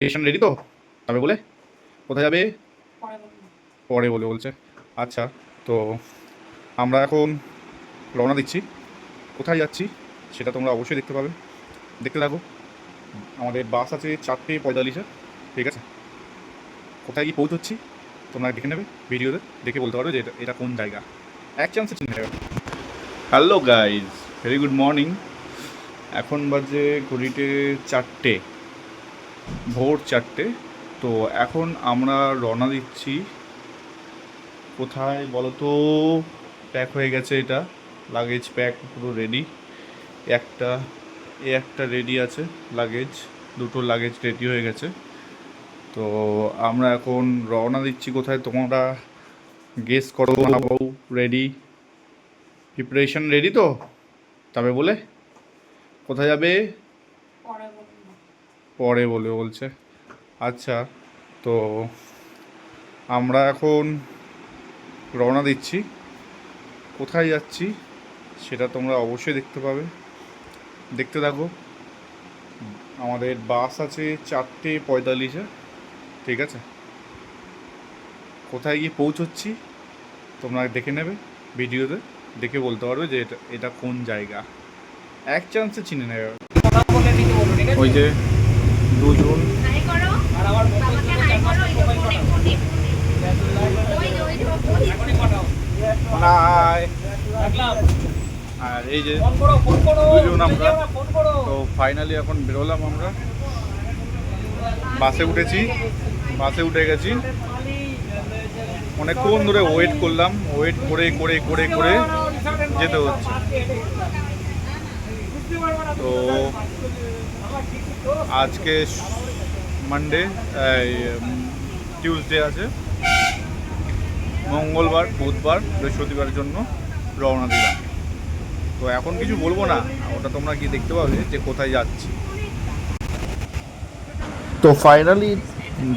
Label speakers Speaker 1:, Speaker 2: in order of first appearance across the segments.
Speaker 1: Station ready তো? যাবে বলে? কোথায় যাবে? পরে বলে বলছে। আচ্ছা তো আমরা এখন রওনা দিচ্ছি। কোথায় যাচ্ছি সেটা তোমরা অবশ্যই দেখতে পাবে। দেখতে থাকো। আমাদের বাস আছে চারটে পঁয়তাল্লিশে ঠিক আছে? কোথায় গিয়ে পৌঁছচ্ছি তোমরা দেখে নেবে ভিডিওতে। দেখে বলতে পারবে যে এটা এটা কোন জায়গা। এক চান্সে চিনে নেবে। Hello guys very good morning এখন বাজে ঘড়িতে চারটে। ভোর চারটে। তো এখন আমরা রওনা দিচ্ছি। কোথায় বলো তো প্যাক হয়ে গেছে এটা। লাগেজ প্যাক পুরো রেডি একটা, এ একটা রেডি আছে লাগেজ দুটো লাগেজ রেডি হয়ে গেছে। তো আমরা এখন রওনা দিচ্ছি কোথায়? তোমরা গেস করো বউ রেডি প্রিপারেশন রেডি তো? তবে বলে? কোথায় যাবে? পরে বলে বলছে। আচ্ছা তো আমরা এখন রওনা দিচ্ছি। কোথায় যাচ্ছি সেটা তোমরা অবশ্যই দেখতে পাবে। দেখতে থাকো। আমাদের বাস আছে চারটে পঁয়তাল্লিশে ঠিক আছে? কোথায় গিয়ে পৌঁছচ্ছি তোমরা দেখে নেবে ভিডিওতে। দেখে বলতে পারবে যে এটা এটা কোন জায়গা। এক চান্সে চিনে নেবে। ওই যে দুজন। আর এই যে দুজন আমরা। তো ফাইনালি এখন বেরোলাম আমরা। বাসে উঠেছি। বাসে উঠে গেছি। অনেকক্ষণ ধরে ওয়েট করলাম। ওয়েট করে করে করে করে যেতে হচ্ছে। তো আজকে মানডে টিউসডে আছে। মঙ্গলবার, বুধবার, বৃহস্পতিবারের জন্য রওনা দিলাম। তো এখন কিছু বলব না, ওটা তোমরা কি দেখতে পাবে যে কোথায় যাচ্ছি।
Speaker 2: তো ফাইনালি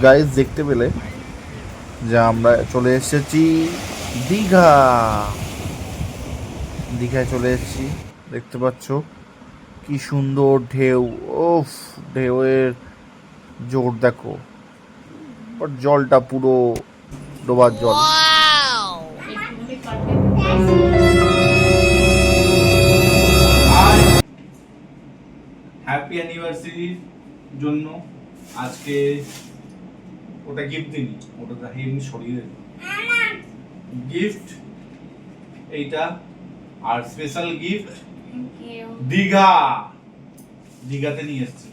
Speaker 2: গাইজ দেখতে পেলে যে আমরা চলে এসেছি দীঘা। দীঘায় চলে এসেছি, দেখতে পাচ্ছ? কি সুন্দর ঢেউ ওফ ঢেউয়ের জোর দেখো। বাট জলটা পুরো ডোবার জল।
Speaker 1: হ্যাপি অ্যানিভার্সারির জন্য আজকে ওটা গিফট দিনি ওটা তো এমনি সরিয়ে গিফট এইটা আর স্পেশাল গিফট দীঘা। দীঘাতে নিয়ে এসেছি।